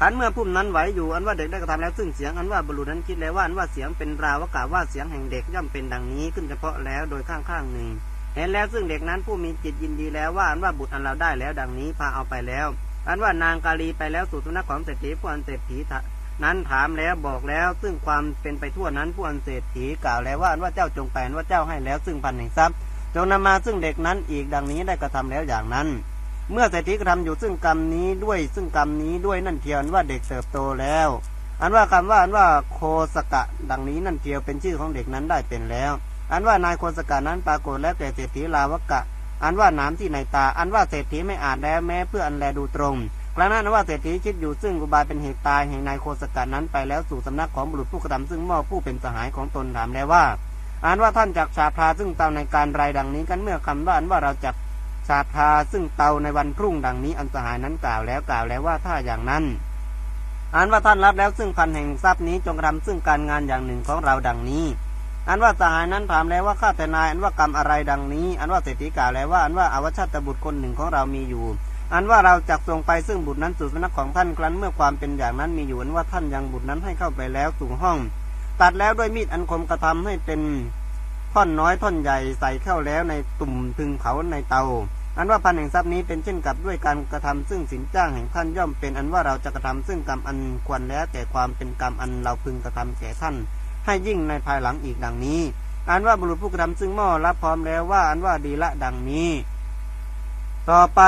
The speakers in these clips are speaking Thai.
ขันเมื่อพุ่มนั้นไหวอยู่อันว่าเด็กได้กระทำแล้วซึ่งเสียงอันว่าบุรุษนั้นคิดแล้วว่าอันว่าเสียงเป็นราวกาว่าเสียงแห่งเด็กย่อมเป็นดังนี้ขึ้นเฉพาะแล้วโดยข้างๆหนึ่งเห็นแล้วซึ่งเด็กนั้นผู้มีจิตยินดีแล้วว่าอันว่าบุตรอันเราได้แล้วดังนี้พาเอาไปแล้ว อันว่านางกาลีไปแล้วสู่สุนัขของเศรษฐีผู้อันเศรษฐีนั้นถามแล้วบอกแล้ว ซึ่งความเป็นไปทั่วนั้นผู้อันเศรษฐีกล่าวแล้วว่าอันว่าเจ้าจงไปอันว่าเจ้าให้แล้วซึ่งพันแห่งทรัพย์จงนำมาซึ่งเด็กนั้นอีกดังนี้ได้กระทำแล้วอย่างนั้น เมื่อเศรษฐีกระทำอยู่ซึ่งกรรมนี้ด้วยซึ่งกรรมนี้ด้วยนั่นเทียวอันว่าเด็กเติบโตแล้ว อันว่าคำว่าอันว่าโคสกะ ดังนี้นั่นเทียวเป็นชื่อของเด็กนั้นได้เป็นแล้ว อันว่านายโคสกะนั้นปรากฏแล้วแก่เศรษฐีลาวกะ อันว่าน้ำที่ในตา อันว่าเศรษฐีไม่อาจแล้วแม้เพื่ออันแลดูตรงครั้งนั้นว่าเศรษฐีคิดอยู่ซึ่งอุบายเป็นเหตุตายแห่งนายโคสกะนั้นไปแล้วสู่สำนักของบุรุษผู้กระทำซึ่งม้อผู้เป็นสหายของตนถามแล้วว่าอันว่าท่านจักชาพาซึ่งตามในการรายดังนี้กันเมื่อคำว่าอันว่าเราจัก ชาพาซึ่งเตาในวันพรุ่งดังนี้อันสหายนั้นกล่าวแล้วกล่าวแล้วว่าถ้าอย่างนั้นอันว่าท่านรับแล้วซึ่งพันแห่งทรัพย์นี้จงกระทำซึ่งการงานอย่างหนึ่งของเราดังนี้ อันว่าสหายนั้นถามแล้วว่าข้าแต่นายอันว่ากรรมอะไรดังนี้ อันว่าเศรษฐีกล่าวแล้วว่าอันว่าอาวชาตบุตรคนหนึ่งของเรามีอยู่ อันว่าเราจักส่งไปซึ่งบุตรนั้นสู่สำนักของท่านครั้นเมื่อความเป็นอย่างนั้นมีอยู่อันว่าท่านยังบุตรนั้นให้เข้าไปแล้วสู่ห้อง ตัดแล้วด้วยมีดอันคมกระทำให้เป็นท่อนน้อยท่อนใหญ่ใส่เข้าแล้วในตุ่มพึงเผาในเตา อันว่าพันแห่งทรัพย์นี้เป็นเช่นกับด้วยการกระทำซึ่งสินจ้างแห่งท่านย่อมเป็นอันว่าเราจะกระทำซึ่งกรรมอันควรแล้วแต่ความเป็นกรรมอันเราพึงกระทำแก่ท่าน ให้ยิ่งในภายหลังอีกดังนี้อันว่าบุรุษผู้กระทำซึ่งหม้อรับพร้อมแล้วว่าอันว่าดีละดังนี้ ต่อไป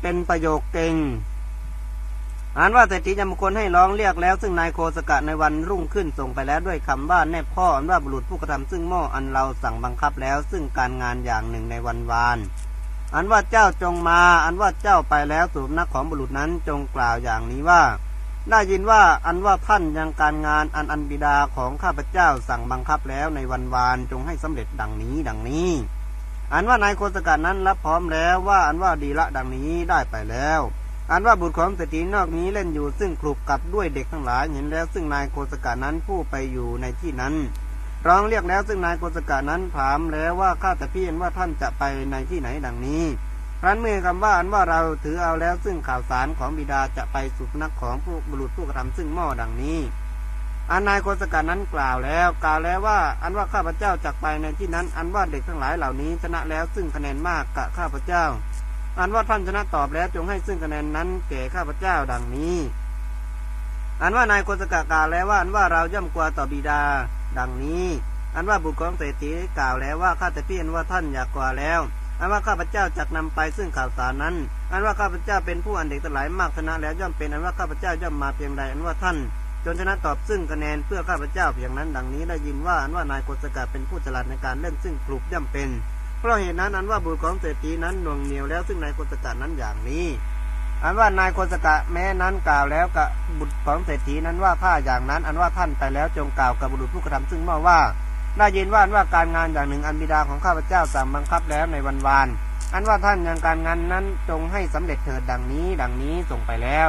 เป็นประโยคเก่งอันว่าเศรษฐีจำคนให้ร้องเรียกแล้ว ซึ่งนายโคสกะในวันรุ่งขึ้นส่งไปแล้วด้วยคำว่าแนบพ่ออันว่าบุรุษผู้กระทำซึ่งหม้ออันเราสั่งบังคับแล้ว ซึ่งการงานอย่างหนึ่งในวันวาน อันว่าเจ้าจงมา อันว่าเจ้าไปแล้วสู่นักของบุรุษนั้นจงกล่าวอย่างนี้ว่า ได้ยินว่าอันว่าท่านยังการงานอันอันบิดาของข้าพเจ้าสั่งบังคับแล้วในวันวานจงให้สำเร็จดังนี้ดังนี้ อันว่านายโคสกัดนั้นรับพร้อมแล้วว่าอันว่าดีละดังนี้ได้ไปแล้ว อันว่าบุตรของเศรษฐีนอกนี้เล่นอยู่ซึ่งคลุกกับด้วยเด็กทั้งหลายเห็นแล้วซึ่งนายโคสกัดนั้นผู้ไปอยู่ในที่นั้น ร้องเรียกแล้วซึ่งนายโคสกัดนั้นถามแล้วว่าข้าแต่พี่เห็นว่าท่านจะไปในที่ไหนดังนี้รั้นเมื่อคำว่าอันว่าเราถือเอาแล้วซึ่งข่าวสารของบิดาจะไปสู่นักของผู้บุรุษผู้กระทำซึ่งหม้อดังนี้อันนายโคสกัดนั้นกล่าวแล้ว กล่าวแล้วว่าอันว่าข้าพเจ้าจักไปในที่นั้น อันว่าเด็กทั้งหลายเหล่านี้ชนะแล้วซึ่งคะแนนมากกะข้าพเจ้า อันว่าท่านชนะตอบแล้วจงให้ซึ่งคะแนนนั้นแก่ข้าพเจ้าดังนี้ อันว่านายโคสกะกล่าวแล้วว่าอันว่าเราย่อมกลัวต่อบิดา ดังนี้ อันว่าบุตรของเศรษฐีกล่าวแล้วว่าข้าแต่พี่อันว่าท่านอยากกลัวแล้ว อันว่าข้าพเจ้าจักนำไปซึ่งข่าวสารนั้น อันว่าข้าพเจ้าเป็นผู้อันเด็กทั้งหลายมากชนะแล้วย่อมเป็นอันว่าข้าพเจ้าย่อมมาเพียงใดอันว่าท่านจนชนะตอบซึ่งคะแนนเพื่อข้าพเจ้าเพียงนั้น ดังนี้ได้ยินว่าอันว่านายโกศกะเป็นผู้ฉลาดในการเล่นซึ่งกลุ่มย่อมเป็น เพราะเหตุนั้นอันว่าบุตรของเศรษฐีนั้นหน่วงเหนียวแล้วซึ่งนายโกศกะนั้นอย่างนี้ อันว่านายโคสกะแม้นั้นกล่าวแล้วกับบุตรของเศรษฐีนั้นว่าผ้าอย่างนั้น อันว่าท่านไปแล้วจงกล่าวกับบุรุษผู้กระทำซึ่งมาว่าได้ยินว่าอันว่าการงานอย่างหนึ่งอันบิดาของข้าพเจ้าสั่งบังคับแล้วในวันวาน อันว่าท่านยังการงานนั้นจงให้สำเร็จเถิดดังนี้ ดังนี้ส่งไปแล้ว